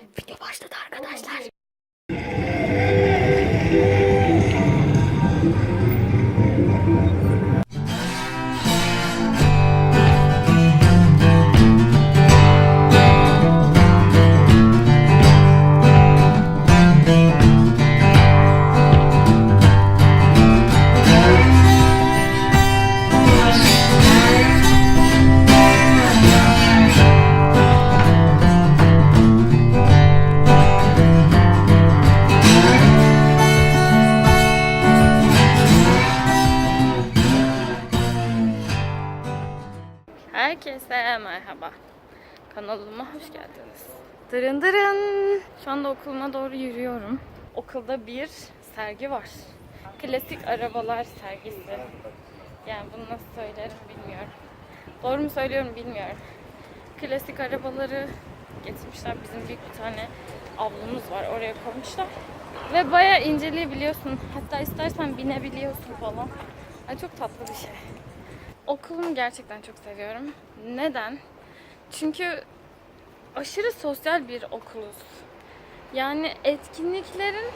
Video başladı arkadaşlar. Herkese merhaba. Kanalıma hoş geldiniz. Dırın dırın. Şu anda okuluma doğru yürüyorum. Okulda bir sergi var. Klasik arabalar sergisi. Yani bunu nasıl söylerim bilmiyorum. Doğru mu söylüyorum bilmiyorum. Klasik arabaları getirmişler. Bizim büyük bir tane avlumuz var. Oraya koymuşlar. Ve bayağı inceleyebiliyorsun. Hatta istersen binebiliyorsun falan. Ay çok tatlı bir şey. Okulumu gerçekten çok seviyorum. Neden? Çünkü aşırı sosyal bir okuluz. Yani etkinliklerin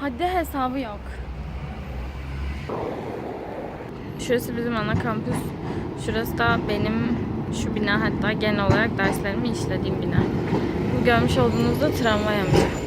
haddi hesabı yok. Şurası bizim ana kampüs. Şurası da benim şu bina hatta genel olarak derslerimi işlediğim bina. Bu görmüş olduğunuz da tramvay amca.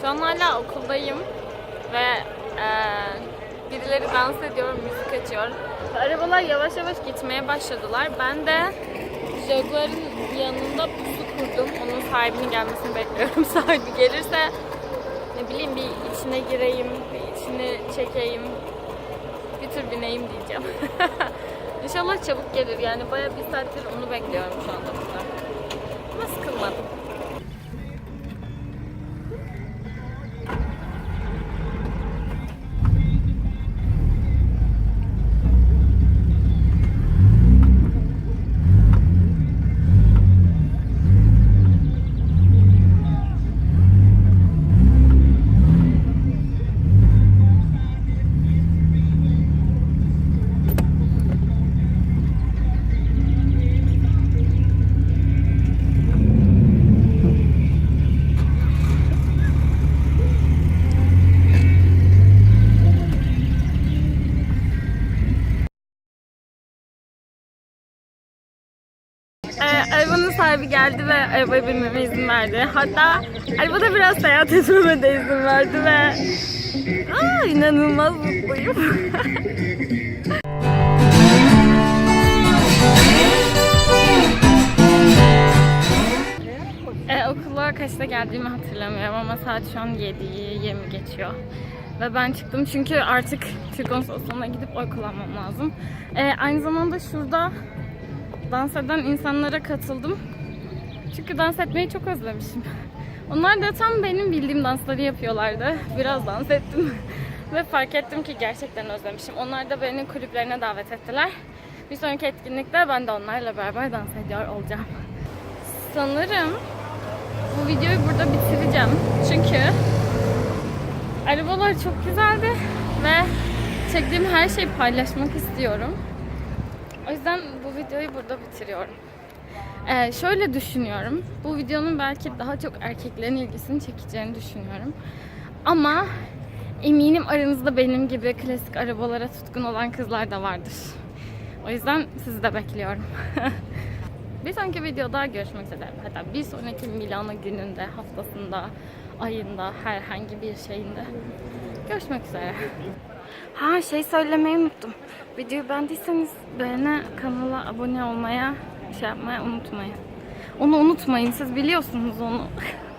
Şu an hala okuldayım ve eee, birileri dans ediyor, müzik açıyor. Arabalar yavaş yavaş gitmeye başladılar. Ben de Jaguar'ın yanında pusu kurdum. Onun sahibinin gelmesini bekliyorum. Sahibi gelirse ne bileyim bir içine gireyim, bir içini çekeyim, tür bineyim diyeceğim. İnşallah çabuk gelir. Yani bayağı bir saattir onu bekliyorum şu anda burada. Ama sıkılmadım. Ee, arabanın sahibi geldi ve arabaya binmeme izin verdi. Hatta arabada biraz seyahat etmeme de izin verdi ve Aa, inanılmaz mutluyum. e, okula kaçta geldiğimi hatırlamıyorum ama saat şu an 7'yi 20 geçiyor. Ve ben çıktım çünkü artık Türk Konsolosluğu'na gidip oy kullanmam lazım. E, aynı zamanda şurada dans eden insanlara katıldım. Çünkü dans etmeyi çok özlemişim. Onlar da tam benim bildiğim dansları yapıyorlardı. Biraz dans ettim. Ve fark ettim ki gerçekten özlemişim. Onlar da beni kulüplerine davet ettiler. Bir sonraki etkinlikte ben de onlarla beraber dans ediyor olacağım. Sanırım bu videoyu burada bitireceğim. Çünkü arabalar çok güzeldi ve çektiğim her şeyi paylaşmak istiyorum. O yüzden bu videoyu burada bitiriyorum. Ee, şöyle düşünüyorum. Bu videonun belki daha çok erkeklerin ilgisini çekeceğini düşünüyorum. Ama eminim aranızda benim gibi klasik arabalara tutkun olan kızlar da vardır. O yüzden sizi de bekliyorum. bir sonraki videoda görüşmek üzere. Hatta bir sonraki Milano gününde, haftasında, ayında, herhangi bir şeyinde görüşmek üzere. Ha şey söylemeyi unuttum. Videoyu beğendiyseniz beğene, kanala abone olmaya, şey yapmaya unutmayın. Onu unutmayın. Siz biliyorsunuz onu.